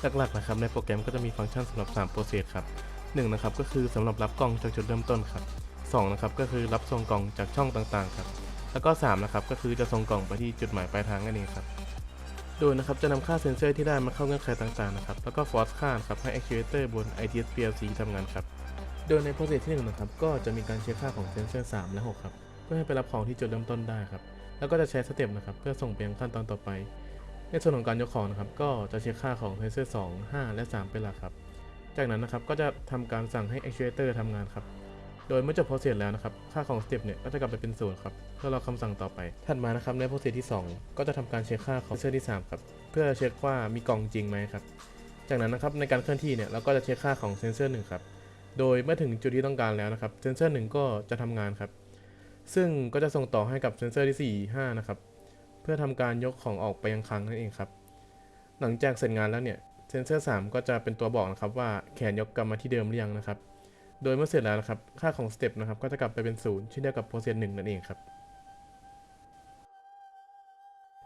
หลักๆนะครับในโปรแกรมก็จะมีฟังก์ชันสำหรับ3โปรเซสครับ1นะครับก็คือสำหรับรับกล่องจากจุดเริ่มต้นครับ2นะครับก็คือรับส่งกล่องจากช่องต่างๆครับแล้วก็3นะครับก็คือจะส่งกล่องไปที่จุดหมายปลายทางนั่นเองครับโดยนะครับจะนำค่าเซนเซอร์ที่ได้มาเข้าเงื่อนไขต่างๆนะครับแล้วก็ฟอร์สค่านะครับให้ actuator บน ITS PLC ทำงานครับโดยในโปรเซสที่1นะครับก็จะมีการเช็คค่าของเซนเซอร์ 3 และ 6 ครับ เพื่อให้ไปรับของที่จุดเริ่มต้นได้ครับ แล้วก็จะใช้สเต็ปนะครับเพื่อส่งไปยังขั้นตอนต่อไป ในส่วนของการยกของนะครับ ก็จะเช็คค่าของเซนเซอร์2 5 และ 3 เป็นหลักครับ จากนั้นนะครับก็จะทำการสั่งให้ actuator ทำงานครับ โดยเมื่อจบ process แล้วนะครับ ค่าของ step เนี่ยก็จะกลับไปเป็นศูนย์ครับ เพื่อรอคำสั่งต่อไป ถัดมานะครับใน process ที่ 2 ก็จะทำการเช็คค่าของ sensor ที่ 3 ครับ เพื่อเช็คว่ามีกล่องจริงไหมครับ จากนั้นนะครับในการเคลื่อนที่เนี่ยเราก็จะเช็คค่าของเซนเซอร์1ครับ โดยเมื่อถึงจุดที่ต้องการแล้วนะครับ เซนเซอร์1ก็จะทำงานครับ ซึ่งก็จะส่งต่อให้กับเซนเซอร์ที่ 4 5 นะครับ พื่อทำการยกของออกไปยังคลังนั่นเองครับ หลังจากเสร็จงานแล้วเนี่ยเซนเซอร์ 3 ก็จะเป็นตัวบอกนะครับว่าแขนยกกลับมาที่เดิมหรือยังนะครับ โดยเมื่อเสร็จแล้วนะครับ ค่าของสเต็ปนะครับ ก็จะกลับไปเป็นศูนย์เช่นเดียวกับโปรเซสหนึ่งนั่นเองครับ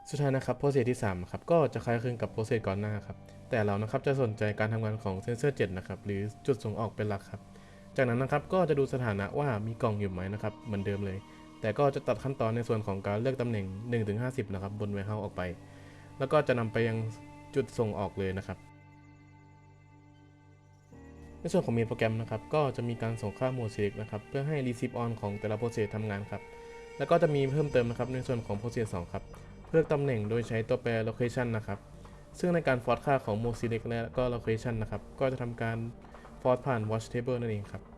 สุดท้ายนะครับโปรเซสที่3ครับก็จะคล้ายคลึงกับโปรเซสก่อนหน้าครับ แต่เรานะครับจะสนใจการทำงานของเซนเซอร์7นะครับ หรือจุดส่งออกเป็นหลักครับ จากนั้นนะครับก็จะดูสถานะว่ามีกล่องอยู่ไหมนะครับ เหมือนเดิมเลย แต่ก็จะตัดขั้นตอนในส่วนของการเลือกตำแหน่ง 1-50 นะครับ บนไวเฮาออกไป แล้วก็จะนำไปยังจุดส่งออกเลยนะครับ ในส่วนของเมนโปรแกรมนะครับ ก็จะมีการส่งค่าโมด select นะครับ เพื่อให้ receive on ของแต่ละ process ทำงานครับ แล้วก็จะมีเพิ่มเติมนะครับในส่วนของ process 2ครับเลือกตำแหน่งโดยใช้ตัวแปร location นะครับ ซึ่งในการ force ค่าของ mode select และก็ location นะครับ ก็จะทำการ force ผ่าน watch table นั่นเองครับ